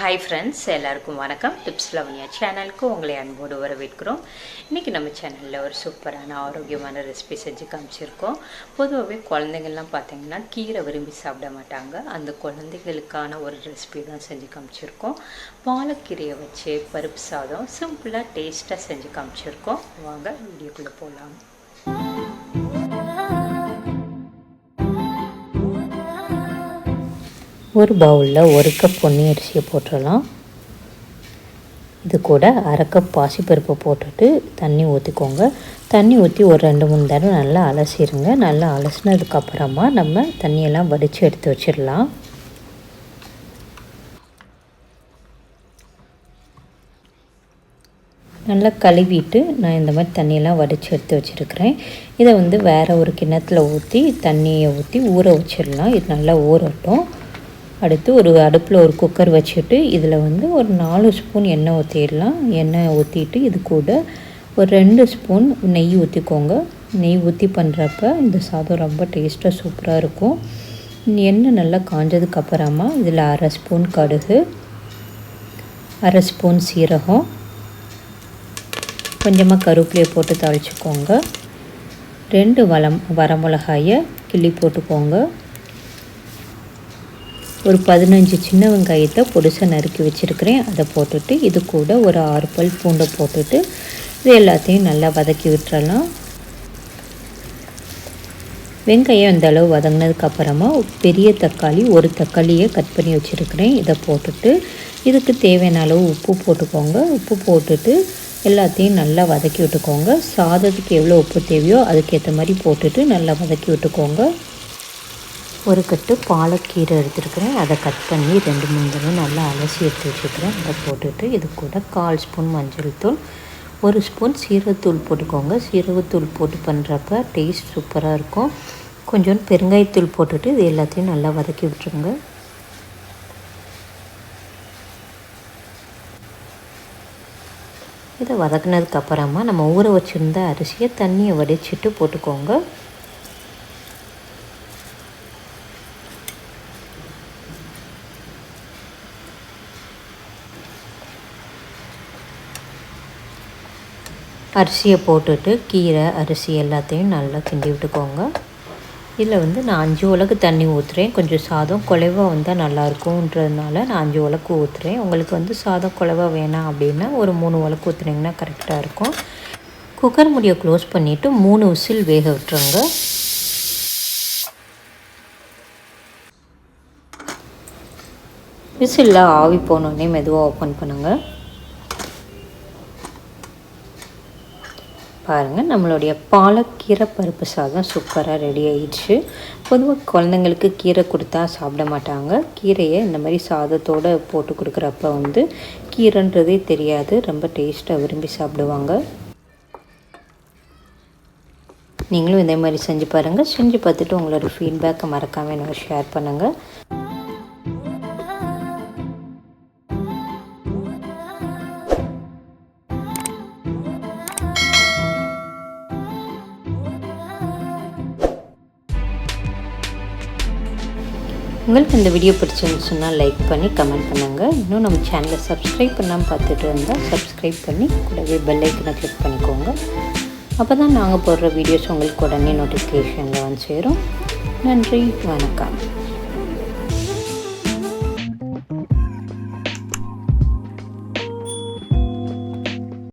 Hi friends எல்லாருக்கும் வணக்கம். Tips Lavanya சேனலுக்கு உங்களை அன்போடு வரவேற்கிறோம். இன்றைக்கி நம்ம சேனலில் ஒரு சூப்பரான ஆரோக்கியமான ரெசிபி செஞ்சு காமிச்சிருக்கோம். பொதுவாகவே குழந்தைங்கள்லாம் பார்த்தீங்கன்னா கீரை விரும்பி சாப்பிட மாட்டாங்க. அந்த குழந்தைகளுக்கான ஒரு ரெசிபி தான் செஞ்சு காமிச்சிருக்கோம். பாலக்கீரையை வச்சு பருப்பு சாதம் சிம்பிளாக டேஸ்ட்டாக செஞ்சு காமிச்சிருக்கோம். வாங்க வீடியோக்குள்ளே போகலாம் ஒரு பவுலில் ஒரு கப் பொன்னி அரிசியை போட்டுடலாம். இது கூட அரை கப் பாசிப்பருப்பை போட்டுட்டு தண்ணி ஊற்றிக்கோங்க தண்ணி ஊற்றி ஒரு ரெண்டு மூணு தடவை நல்லா அலசிடுங்க நல்லா அலசினதுக்கப்புறமா நம்ம தண்ணியெல்லாம் வடித்து எடுத்து வச்சிடலாம். நல்லா கழுவிட்டு நான் இந்த மாதிரி தண்ணியெல்லாம் வடித்து எடுத்து வச்சுருக்கிறேன். இதை வந்து வேறு ஒரு கிண்ணத்தில் ஊற்றி தண்ணியை ஊற்றி ஊற வச்சிடலாம். இது நல்லா ஊறட்டும். அடுத்து ஒரு அடுப்பில் ஒரு குக்கர் வச்சுட்டு இதில் வந்து ஒரு நாலு ஸ்பூன் எண்ணெய் ஊற்றிடலாம். எண்ணெய் ஊற்றிட்டு இது கூட ஒரு ரெண்டு ஸ்பூன் நெய் ஊற்றிக்கோங்க. நெய் ஊற்றி பண்ணுறப்ப இந்த சாதம் ரொம்ப டேஸ்ட்டாக சூப்பராக இருக்கும். எண்ணெய் நல்லா காஞ்சதுக்கப்புறமா இதில் அரை ஸ்பூன் கடுகு அரை ஸ்பூன் சீரகம் கொஞ்சமாக கருவேப்பிலையை போட்டு தழிச்சிக்கோங்க ரெண்டு வளம் வரமிளகாயை கிள்ளி போட்டுக்கோங்க. ஒரு பதினஞ்சு சின்ன வெங்காயத்தை பொடிசை நறுக்கி வச்சுருக்கிறேன். அதை போட்டுட்டு இது கூட ஒரு ஆறு பல் பூண்டை போட்டுட்டு இது எல்லாத்தையும் நல்லா வதக்கி விட்டுறலாம். வெங்காயம் இந்த அளவு வதங்கினதுக்கப்புறமா பெரிய தக்காளி ஒரு தக்காளியை கட் பண்ணி வச்சுருக்கிறேன். இதை போட்டுட்டு இதுக்கு தேவையான அளவு உப்பு போட்டுக்கோங்க. உப்பு போட்டுட்டு எல்லாத்தையும் நல்லா வதக்கி விட்டுக்கோங்க. சாதத்துக்கு எவ்வளோ உப்பு தேவையோ அதுக்கேற்ற மாதிரி போட்டுட்டு நல்லா வதக்கி விட்டுக்கோங்க. ஒரு கட்டு பாலக்கீரை எடுத்துருக்குறேன். அதை கட் பண்ணி ரெண்டு மூணு தடவை நல்லா அலசி எடுத்து வச்சுருக்கிறேன். அதை போட்டுட்டு இது கூட கால் ஸ்பூன் மஞ்சள் தூள் ஒரு ஸ்பூன் சீரகத்தூள் போட்டுக்கோங்க. சீரகத்தூள் போட்டு பண்ணுறப்ப டேஸ்ட் சூப்பராக இருக்கும். கொஞ்சோண்டு பெருங்காயத்தூள் போட்டுட்டு இது எல்லாத்தையும் நல்லா வதக்கி விட்டுருங்க. இதை வதக்குனதுக்கப்புறமா நம்ம ஊற வச்சுருந்த அரிசியை தண்ணியை வடிச்சிட்டு போட்டுக்கோங்க. அரிசியை போட்டுட்டு கீரை அரிசி எல்லாத்தையும் நல்லா கிண்டி விட்டுக்கோங்க. இதில் வந்து நான் அஞ்சு உலக்கு தண்ணி ஊற்றுறேன் கொஞ்சம் சாதம் குலைவாக வந்தால் நல்லாயிருக்கும்ன்றதுனால நான் அஞ்சு உலக்கு ஊற்றுறேன் உங்களுக்கு வந்து சாதம் குலைவாக வேணாம் அப்படின்னா ஒரு மூணு உலக்கு ஊற்றுனீங்கன்னா கரெக்டாக இருக்கும். குக்கர் முடியை க்ளோஸ் பண்ணிவிட்டு மூணு விசில் வேக விட்டுருங்க. விசிலில் ஆவி போனோடனே மெதுவாக ஓப்பன் பண்ணுங்கள் பாருங்கள் நம்மளுடைய பாலக்கீரை பருப்பு சாதம் சூப்பராக ரெடி ஆயிடுச்சு. பொதுவாக குழந்தைங்களுக்கு கீரை கொடுத்தா சாப்பிட மாட்டாங்க. கீரையை இந்த மாதிரி சாதத்தோடு போட்டு கொடுக்குறப்ப வந்து கீரைன்றதே தெரியாது. ரொம்ப டேஸ்ட்டாக விரும்பி சாப்பிடுவாங்க. நீங்களும் இதே மாதிரி செஞ்சு பாருங்கள் செஞ்சு பார்த்துட்டு உங்களோட ஃபீட்பேக்கை மறக்காமல் எனக்கு ஷேர் பண்ணுங்கள் உங்களுக்கு இந்த வீடியோ பிடிச்சிருந்துச்சுன்னா லைக் பண்ணி கமெண்ட் பண்ணுங்கள் இன்னும் நம்ம சேனலை சப்ஸ்கிரைப் பண்ணாமல் பார்த்துட்டு இருந்தால் சப்ஸ்கிரைப் பண்ணி கூடவே பெல் ஐக்கனை கிளிக் பண்ணிக்கோங்க. அப்போ தான் நாங்கள் போடுற வீடியோஸ் உங்களுக்கு உடனே நோட்டிஃபிகேஷனில் வந்து சேரும். நன்றி வணக்கம்.